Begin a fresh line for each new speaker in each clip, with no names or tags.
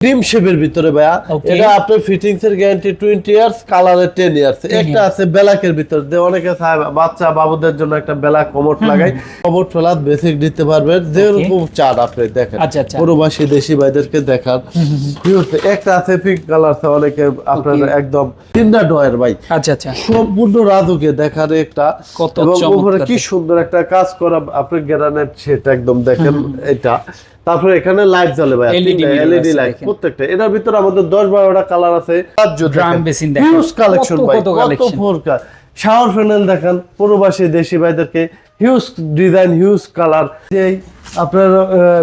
ডিম শেপের ভিতরে ভাইয়া। এটা আপনার ফিটিংস এর গ্যারান্টি টোয়েন্টি ইয়ার্স কালারের টেন ইয়ার্স একটা আছে বেলাকের ভিতরে যে অনেকে বাচ্চা বাবুদের জন্য একটা বেলা কমোট লাগাই। কমোট ফেলাত বেসিক দিতে পারবেন। যেরকম চান আপনি দেখেন।
আচ্ছা, আচ্ছা।
প্রবাসী দেশি ভাইদেরকে দেখান। একটা আছে পিঙ্ক কালার অনেকে আপনার একদম তিনটা ডয়ের ভাই।
আচ্ছা আচ্ছা।
সম্পূর্ণ রাধুকে দেখার একটা।
কত
এবং উপরে কি সুন্দর একটা কাজ করা। আপনি গ্রানাইট সেটা একদম দেখেন এটা। তারপরে এখানে লাইট জ্বলে ভাই এলইডি লাইট প্রত্যেকটা। এটার ভিতরে আমাদের 10 12টা কালার আছে।
ড্রাম বেসিন দেখেন।
হিউজ কালেকশন ভাই
কত
ফোরকা শাওয়ার ফ্যানেল দেখেন প্রবাসী দেশি ভাইদেরকে হিউজ ডিজাইন হিউজ কালার এই আপনার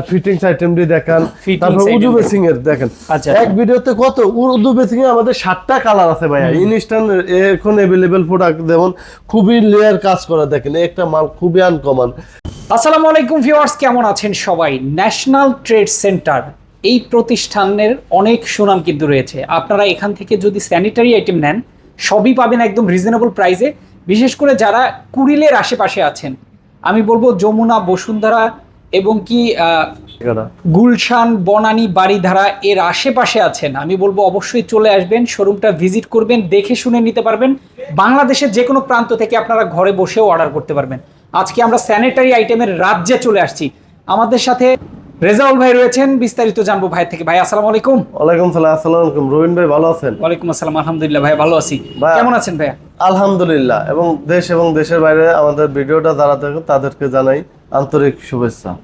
ফিটিংস আইটেমটি দেখেন তারপর
উদু
বেসিং এর দেখেন।
আচ্ছা।
এক ভিডিওতে কত? উদু বেসিং এ আমাদের সাতটা কালার আছে ভাই ইনস্ট্যান্ট এখন অ্যাভেলেবেল প্রোডাক্ট যেমন খুবই লেয়ার কাজ করা দেখেন। একটা মাল খুবই আনকমন
আসসালামু আলাইকুম ভিউয়ার্স কেমন আছেন সবাই? ন্যাশনাল ট্রেড সেন্টার এই প্রতিষ্ঠানের অনেক সুনাম কিন্তু রয়েছে। আপনারা এখান থেকে যদি স্যানিটারি আইটেম নেন সবই পাবেন একদম রিজনেবল প্রাইসে বিশেষ করে যারা কুড়িলের আশেপাশে আছেন আমি বলব যমুনা বসুন্ধরা এবং কি গুলশান বনানী বাড়িধারা এর আশেপাশে আছেন। আমি বলব অবশ্যই চলে আসবেন শোরুমটা ভিজিট করবেন দেখে শুনে নিতে পারবেন। বাংলাদেশের যে কোনো প্রান্ত থেকে আপনারা ঘরে বসেও অর্ডার করতে পারবেন। আজকে আমরা স্যানিটারি আইটেমের রাজ্যে চলে আসছি। আমাদের সাথে রেজাউল ভাই রয়েছেন বিস্তারিত জানব ভাই থেকে। ভাই আসসালামু আলাইকুম।
ওয়ালাইকুম সালাম আসসালামু আলাইকুম। রবিন ভাই ভালো আছেন?
ওয়ালাইকুম আসসালাম আলহামদুলিল্লাহ ভাই ভালো আছি।
ভাই-
কেমন আছেন ভাইয়া?
আলহামদুলিল্লাহ। এবং দেশ এবং দেশের বাইরে আমাদের ভিডিওটা যারা দেখেন তাদেরকে জানাই আন্তরিক শুভেচ্ছা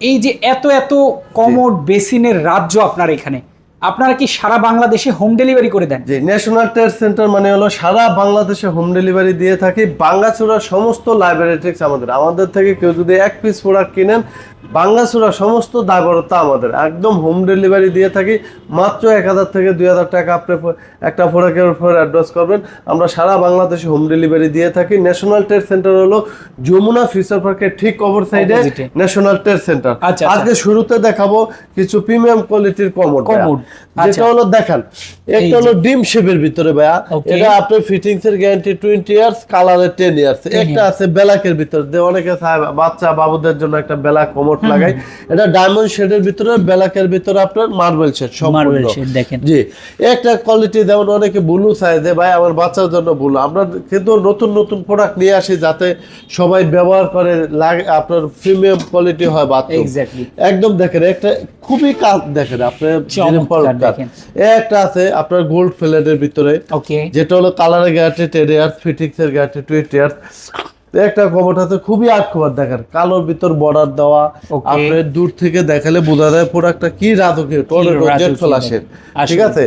এই যে এত এত কমোড বেসিনের রাজ্য আপনার এখানে আপনারা কি সারা বাংলাদেশে হোম ডেলিভারি করে দেন?
ন্যাশনাল ট্রেড সেন্টার মানে হলো সারা বাংলাদেশে হোম ডেলিভারি দিয়ে থাকি। বাংলাচুরার সমস্ত লাইব্রেরিটিক্স আমাদের। আমাদের থেকে কেউ যদি এক পিস প্রোডাক্ট কিনেন বাঙ্গাচুরা সমস্ত দায়বরতা আমাদের। একদম হোম ডেলিভারি দিয়ে থাকি মাত্র এক হাজার থেকে দুই হাজার টাকা আপনি একটা প্রোডাক্টের উপর অ্যাড্রেস করবেন। আমরা সারা বাংলাদেশে হোম ডেলিভারি দিয়ে থাকি। ন্যাশনাল ট্রেড সেন্টার হলো যমুনা ফিউচার পার্কের ঠিক অপর সাইডে ন্যাশনাল ট্রেড সেন্টার। আজকে শুরুতে দেখাবো কিছু প্রিমিয়াম কোয়ালিটির কমোড যেটা
আচ্ছা।
হলো দেখেন। একটা হলো ডিম শেপের ভিতরে ভাইয়া। এটা আপনার ফিটিংস এর গ্যারান্টি টোয়েন্টি ইয়ার্স কালারের টেন ইয়ার্স একটা আছে বেলাকের ভিতরে। অনেকে বাচ্চা বাবুদের জন্য একটা বেলা কমোট লাগাই। এটা ডায়মন্ড শেডের ভিতরে বেলাকের ভিতরে আপনার মার্বেল শেড
মার্বেল শেড দেখেন।
জি একটা কোয়ালিটি যেমন অনেকে ব্লু চায় যে ভাই আমার বাচ্চার জন্য ব্লু আমরা কিন্তু নতুন নতুন প্রোডাক্ট নিয়ে আসি যাতে সবাই ব্যবহার করে লাগে আপনার প্রিমিয়াম কোয়ালিটি হয় বাথরুম একদম দেখেন একটা খুবই কাজ দেখেন আপনি
চমৎকার
যেরকম
দেখেন।
একটা আছে আপনার গোল্ড ফ্লেটের ভিতরে
ওকে
যেটা হলো কালারের গ্যারান্টি টেন ইয়ার্স ফিটিংস এর গ্যারান্টি টোয়েন্টি ইয়ার্স একটা কমোট আছে খুবই আটকবার দেখেন কালোর ভিতর বর্ডার দেওয়া. আপনি দূর থেকে দেখালে বোঝা যায় প্রোডাক্টটা কি রাজকীয় টর্নেডো জেট ফ্লাশের ঠিক আছে?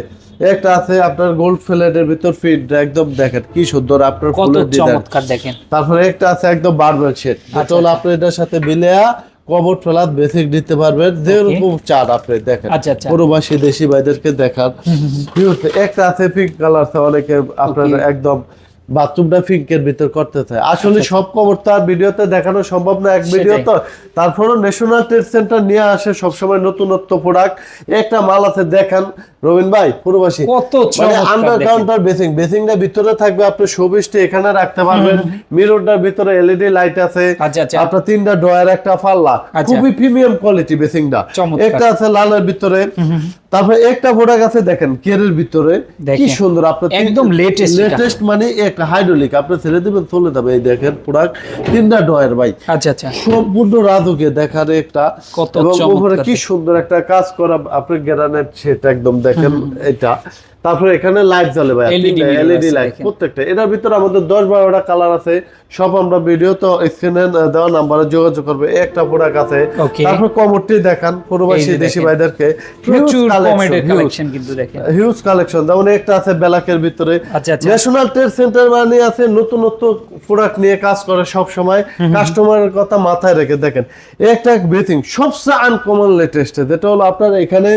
একটা আছে আপনার গোল্ড ফ্লেটের ভিতর ফিট একদম দেখেন কি সুন্দর আপনার
কত
ফুলের
চমৎকার দেখেন।
তারপরে একটা আছে একদম বারবেল সেট
আচ্ছা,
যেটা হলো আপনি এটার সাথে মিলেয়া কবর ফেলাত বেসিক দিতে পারবেন যেরকম চান আপনি দেখেন।
আচ্ছা, আচ্ছা।
প্রবাসী দেশি ভাইদেরকে দেখান একটা আছে পিঙ্ক কালার অনেকে আপনার একদম বাথরুমটা পিঙ্কের ভিতর করতে চায় আসলে
আচ্ছা,
সব কবর তো আর ভিডিওতে দেখানো সম্ভব না এক ভিডিও তো। তারপরেও ন্যাশনাল ট্রেড সেন্টার নিয়ে আসে সবসময় নতুনত্ব প্রোডাক্ট একটা মাল আছে দেখান। রবিন ভাই প্রবাসী।
কত
আন্ডার কাউন্টার বেসিং বেসিংটা ভিতরে থাকবে আপনি শোবিসটি এখানে রাখতে পারবেন। মিররটার ভিতরে এলইডি লাইট আছে।
আচ্ছা, আচ্ছা।
আপনার তিনটা ডয়ার একটা
আচ্ছা।
খুবই প্রিমিয়াম কোয়ালিটি বেসিংটা। একটা আছে লালের ভিতরে। তারপরে একটা প্রোডাক্ট আছে দেখেন কেরের ভিতরে কি সুন্দর আপনার
একদম লেটেস্ট
লেটেস্ট মানে একটা হাইড্রোলিক আপনি ছেড়ে দিবেন চলে যাবে। এই দেখেন প্রোডাক্ট তিনটা ডয়ের ভাই।
আচ্ছা আচ্ছা।
সম্পূর্ণ রাজুকে দেখার একটা।
কত
উপরে কি সুন্দর একটা কাজ করা আপনি গ্রানাইট সেটা একদম দেখেন এটা। তারপরে এখানে লাইট জ্বলে ভাই এলইডি লাইট প্রত্যেকটা। এটার ভিতরে আমাদের দশ বারোটা কালার আছে সব আমরা ভিডিও তো স্ক্রিনে দেওয়া নাম্বারে যোগাযোগ করবে। একটা প্রোডাক্ট আছে। তারপর কমরটি দেখান প্রবাসী দেশি ভাইদেরকে। হিউজ কালেকশন যেমন একটা আছে বেলাকের ভিতরে। ন্যাশনাল ট্রেড সেন্টার মানে আছে নতুন নতুন প্রোডাক্ট নিয়ে কাজ করে সব সময়। কাস্টমারের কথা মাথায় রেখে দেখেন। একটা বেথিং সবচেয়ে আনকমন লেটেস্ট যেটা হলো আপনার এখানে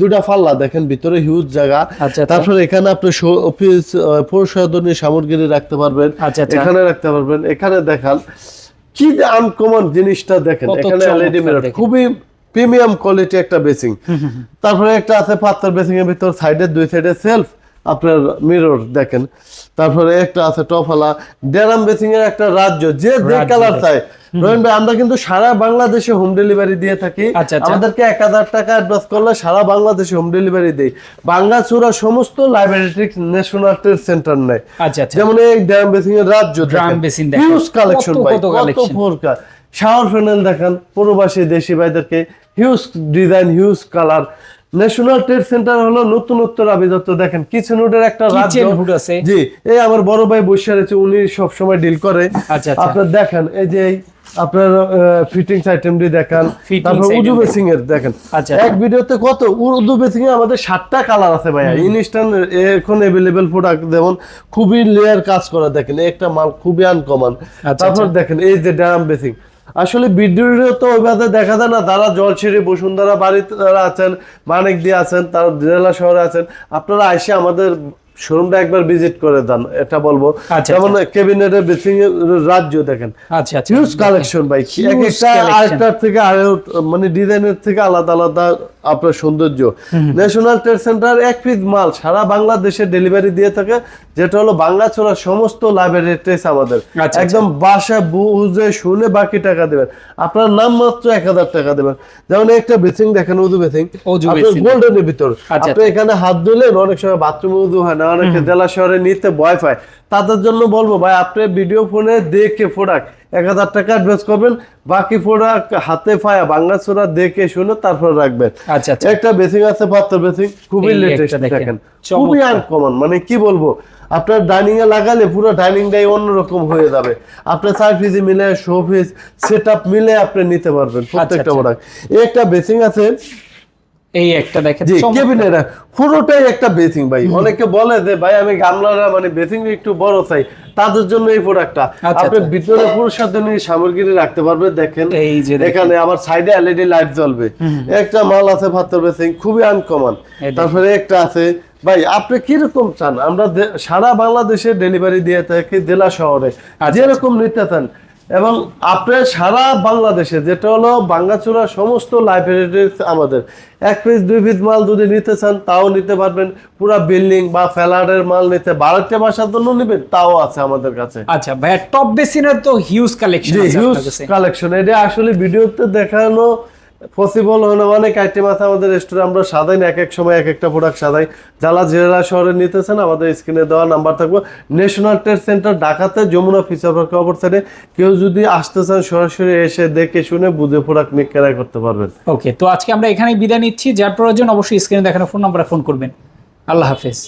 দুটা ফাল্লা দেখেন ভিতরে হিউজ জায়গা।
আচ্ছা, আচ্ছা।
তারপরে এখানে আপনি অফিস প্রসাধনী সামগ্রী রাখতে পারবেন।
আচ্ছা, আচ্ছা।
এখানে রাখতে পারবেন। এখানে দেখান কি আনকমন জিনিসটা দেখেন। এখানে এলইডি মিরর খুবই প্রিমিয়াম কোয়ালিটি একটা বেসিং তারপরে একটা আছে পাত্তার বেসিং এর ভিতর সাইডে দুই সাইডে সেলফ আপনার মিরর দেখেন। তারপরে একটা আছে টপওয়ালা। ড্যারাম বেসিং এর একটা রাজ্য যে যে কালার। চায়। রহিম ভাই আমরা কিন্তু সারা বাংলাদেশে হোম ডেলিভারি দিয়ে থাকি।
আচ্ছা, আচ্ছা।
আমাদেরকে এক হাজার টাকা অ্যাডভান্স করলে সারা বাংলাদেশে হোম ডেলিভারি দেই। বাঙ্গাচুরা সমস্ত লাইব্রেরিটিক্স ন্যাশনাল ট্রেড সেন্টার নেয়।
আচ্ছা
যেমন এই ড্রাম বেসিং এর রাজ্য
basin দেখেন।
হিউজ কালেকশন ভাই
কত
কত শাওয়ার প্যানেল দেখেন প্রবাসী দেশি ভাইদেরকে huge design huge colour national trade centre হলো নতুনত্ব আবিদত্ত দেখেন কিচেন উডের একটা রাজ্য
কিচেন হুড আছে
জি এই আমার বড় ভাই বসে রয়েছে উনি সব সময় ডিল করে
আচ্ছা আচ্ছা
আপনার দেখেন এই যে এই আপনার ফিটিংস আইটেমটি দেখান
Fittings
তারপর
item
উজু
দেখেন।
বেসিং এর দেখেন
আচ্ছা
এক ভিডিওতে কত উর্দু বেসিং এ আমাদের সাতটা কালার আছে ভাইয়া ইনস্ট্যান্ট এখন अवेलेबल প্রোডাক্ট যেমন খুবই লেয়ার কাজ করা দেখেন এই একটা মাল খুবই আনকমন
আচ্ছা,
তারপর দেখেন এই যে ড্রাম বেসিং আসলে বিদ্রোহীরা তো ওইভাবে দেখা যায় না তারা জলসিঁড়ি বসুন্ধরা বাড়িতে তারা আছেন, মানিক দিয়ে আছেন, তারা জেলা শহরে আছেন, আপনারা এসে আমাদের শোরুমটা একবার ভিজিট করে দেন এটা বলব।
আচ্ছা,
যেমন ক্যাবিনেটের বেসিং এর রাজ্য দেখেন।
আচ্ছা আচ্ছা।
হিউজ কালেকশন ভাই। এক একটা আরেকটার থেকে আরও মানে ডিজাইনের থেকে আলাদা আলাদা আপনার সৌন্দর্য। ন্যাশনাল ট্রেড সেন্টার এক পিস মাল সারা বাংলাদেশে ডেলিভারি দিয়ে থাকে যেটা হলো বাংলা বাংলাছড়া সমস্ত লাইব্রেরি ট্রেস আমাদের।
আচ্ছা।
একদম বাসা বুঝে শুনে বাকি টাকা দেবেন। আপনার নাম মাত্র এক হাজার টাকা দেবেন। যেমন একটা বেসিং দেখেন উদু বেসিং। গোল্ডেনের ভিতর।
আচ্ছা,
আপনি এখানে হাত ধুলেন অনেক সময় বাথরুমে উদু হয় না। অনেকে জেলা শহরে নিতে ভয় পায়। তাদের জন্য বলব ভাই আপনি ভিডিও ফোনে দেখে প্রোডাক্ট এক হাজার টাকা অ্যাডভান্স করবেন বাকি প্রোডাক্ট হাতে পায়া বাংলা চোরা দেখে শুনে তারপর রাখবেন।
আচ্ছা আচ্ছা।
একটা বেসিং আছে পাত্র বেসিং খুবই লেটেস্ট
দেখেন।
খুবই আনকমন মানে কি বলব আপনার ডাইনিং এ লাগালে পুরো ডাইনিং ডাইনিংটাই অন্যরকম হয়ে যাবে। আপনার সার্ভিস মিলে শোপিস সেট আপ মিলে আপনি নিতে পারবেন প্রত্যেকটা
আচ্ছা।
প্রোডাক্ট এই একটা বেসিং আছে
এই একটা দেখেন
জি। কেবিনের পুরোটাই একটা বেসিং ভাই। অনেকে বলে যে ভাই আমি গামলারা মানে বেসিং একটু বড় চাই। তাদের জন্য এই প্রোডাক্টটা
আচ্ছা,
আপনি
আচ্ছা।
ভিতরে প্রসাধনী সামগ্রী রাখতে পারবে দেখেন।
এই যে
এখানে আমার সাইডে এলইডি লাইট জ্বলবে। একটা মাল আছে পাথর বেসিং খুবই আনকমন তারপরে একটা আছে ভাই আপনি কীরকম চান? আমরা সারা বাংলাদেশে ডেলিভারি দিয়ে থাকি জেলা শহরে।
আচ্ছা,
যেরকম নিতে চান এবং আপনার সারা বাংলাদেশে যেটা হলো বাঙ্গাচুরা সমস্ত লাইব্রেরি আমাদের। এক পিস দুই পিস মাল যদি নিতে চান তাও নিতে পারবেন। পুরো বিল্ডিং বা ফ্ল্যাটের মাল নিতে বারোটি ভাষার জন্য নেবেন তাও আছে আমাদের কাছে।
আচ্ছা ভাইয়া টপ বেসিনের তো হিউজ কালেকশন
হিউজ কালেকশন এটা আসলে ভিডিওতে দেখানো পসিবল না, অনেক আইটেম আছে আমাদের স্টোরে আমরা সাজাই না এক এক সময় এক একটা প্রোডাক্ট সাজাই। যারা জেলা শহরে নিতেছেন আমাদের স্ক্রিনে দেওয়া নাম্বার থাকবে। ন্যাশনাল ট্রেড সেন্টার ঢাকাতে যমুনা ফিচার পার্ক অপর সাইডে কেউ যদি আসতে চান, সরাসরি এসে দেখে শুনে বুঝে প্রোডাক্ট নিয়ে কেনাই করতে পারবেন।
ওকে তো আজকে আমরা এখানেই বিদায় নিচ্ছি। যার প্রয়োজন অবশ্যই স্ক্রিনে দেখানো ফোন নাম্বারে ফোন করবেন। আল্লাহ হাফেজ।